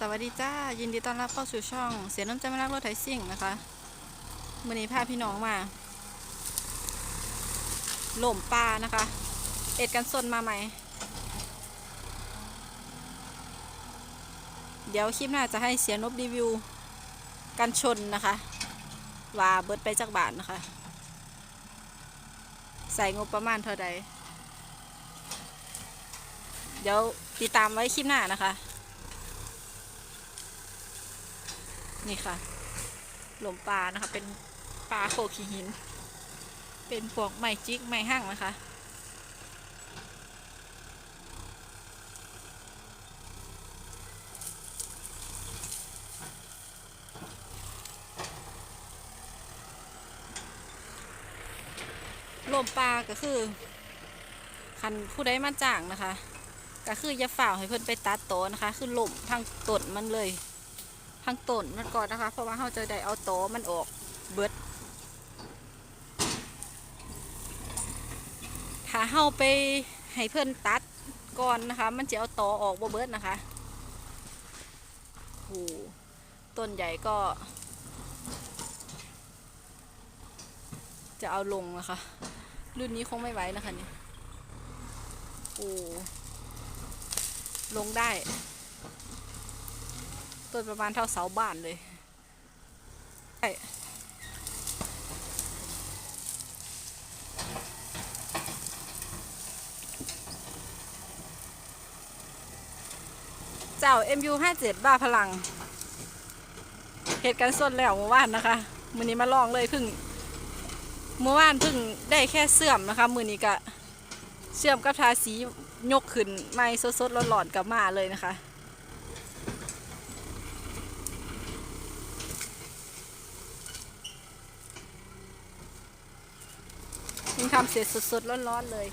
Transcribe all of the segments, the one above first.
สวัสดีจ้า ยินดีต้อนรับเข้าสู่ช่อง เสียน้ำใจไม่รักรถไถซิ่งนะคะมื่อนี้พาพี่น้องมาหล่มปลานะคะ เอ็ดกันสนมาใหม่ เดี๋ยวคลิปหน้าจะให้เสียนบรีวิว กันชนนะคะ ว่าเบิดไปจากบาทนะคะ ใส่งบประมาณเท่าใด เดี๋ยวติดตามไว้คลิปหน้านะคะ นี่ค่ะ หลุมปลานะคะ เป็นปลาโขขี้หิน เป็นพวกไม้จิกไม้หั่งนะคะหลมปลาก็คือคันผู้ใดมาจ้างนะคะ ก็คืออย่าฝ่าวให้เพิ่นไปตัดโตนะคะ คือหล่มทางต้นมันเลย ทางต้นมันก่อนนะคะ เพราะว่าเราจะได้เอาโตมันออกเบิดถ้าเราไปให้เพิ่อนตัดก่อนนะคะ มันจะเอาโตออกบ่เบิดนะคะโอ้โหต้นใหญ่ก็ จะเอาลงนะคะ รุ่นนี้คงไม่ไหวนะคะเนี่ยโอ้ลงได้ ต้นประมาณเท่าเสาบ้านเลยใช่เจ้า MU57 บ้าพลัง เหตุการณ์สดแล้วเมื่อวานนะคะมือนี้มาลองเลยเพึ่งเมื่อวานเพึ่งได้แค่เสื่อมนะคะ มือนี้ก็เสื่อมกับทาสียกขึ้น ไม่สดๆร้อนๆกลับมาเลยนะคะ นี่ทำเสร็จสดๆร้อนๆเลย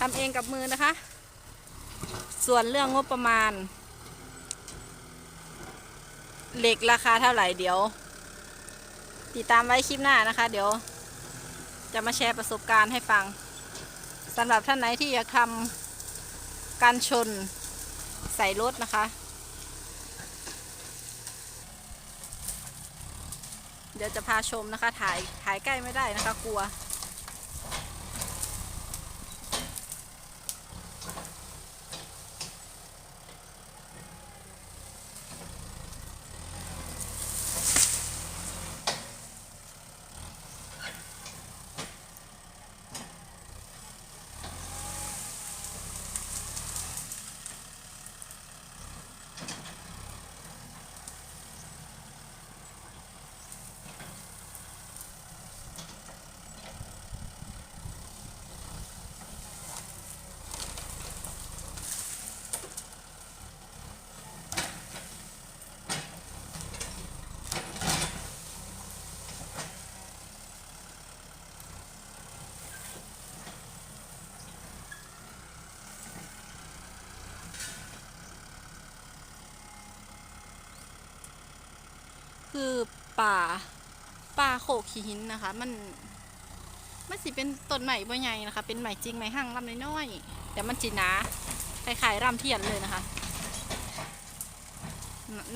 ทำเองกับมือนะคะ ส่วนเรื่องงบประมาณ เหล็กราคาเท่าไหร่เดี๋ยว ติดตามไว้คลิปหน้านะคะ เดี๋ยว จะมาแชร์ประสบการณ์ให้ฟังสำหรับท่านไหนที่อยากทำการชนใส่รถนะคะ เดี๋ยวจะพาชมนะคะ ถ่ายถ่ายใกล้ไม่ได้นะคะกลัว คือป่าป่าโขกขี้หินนะคะ มันมันสิเป็นต้นใหม่บ่ใหญ่นะคะ เป็นใหม่จริงใหม่หั่งลำน้อยๆแต่มันจีนาคล้ายๆลำเทียนเลยนะคะ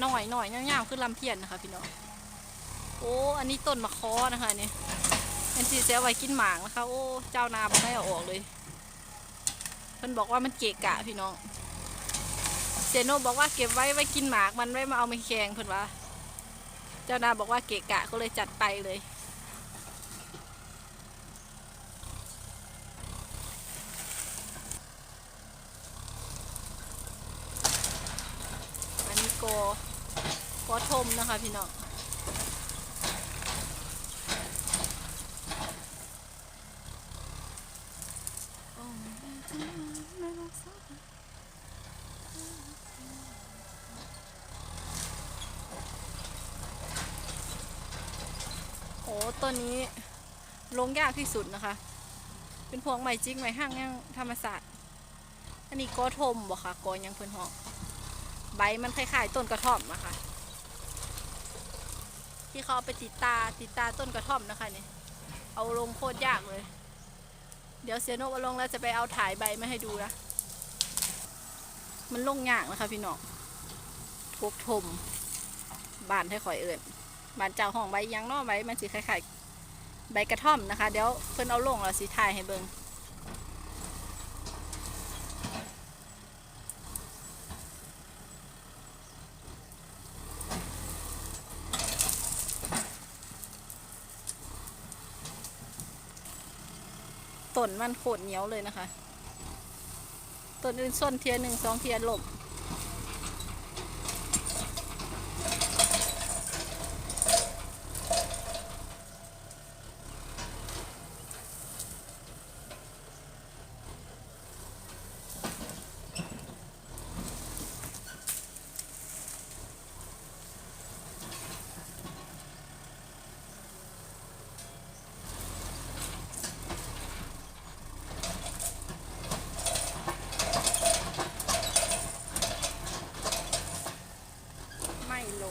หน่อยหน่อยๆยาวๆคือลำเทียนนะคะ พี่น้องโอ้อันนี้ต้นมะคอนะคะเนี่ยเป็นสีเสียไว้กินหมากนะคะ โอ้เจ้านาบ่ได้เอาออกเลยเพิ่นบอกว่ามันเกะกะพี่น้องเจโนบอกว่าเก็บไว้ไว้กินหมากมันไว้มาเอามาแข่งเพิ่นว่า เจ้านาบอกว่าเกะกะก็เลยจัดไปเลย อันนี้โกโกทมนะคะพี่น้อง โอ้ ต้นนี้ลงยากที่สุดนะคะ เป็นพวงใหม่จริงใหม่ห้างยังธรรมศาสตร์ อันนี้กอทมบ่ค่ะกอยังเพิ่นหอกใบมันคล้ายๆต้นกระท่อมอะคะ ที่เขาเอาไปติดตาติดตาต้นกระท่อมนะคะเนี่ยเอาลงโคตรยากเลย เดี๋ยวเสียโนกเอาลงแล้วจะไปเอาถ่ายใบมาให้ดูนะมันลงยากนะคะพี่น้องทกกทมบานให้ข่อยเอิญ บานเจ้าห้องใบยังนอใบมันสิคล้ายๆใบกระท่อมนะคะ เดี๋ยวเพิ่นเอาลงแล้วสิถ่ายให้เบิ่งต้นมันโคตรเหนียวเลยนะคะต้นอื่นส้นเทียหนึ่งสองเทียหลบ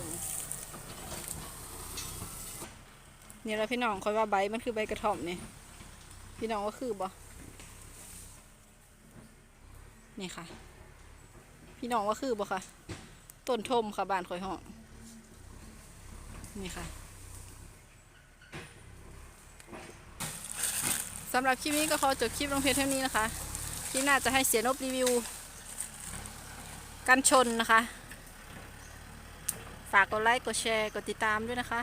งนี่แหละพี่น้องคอยว่าใบมันคือใบกระท่อมนี่พี่น้องว่าคือบ่นี่ค่ะ พี่น้องว่าคือบ่ค่ะต้นทมค่ะบ้านคอยห้องนี่ค่ะสำหรับคลิปนี้ก็ขอจบคลิปลงเพียงเท่านี้นะคะ คลิปหน้าจะให้เสียนบรีวิว กันชนนะคะ ฝากกดไลค์ กดแชร์ กดติดตามด้วยนะคะ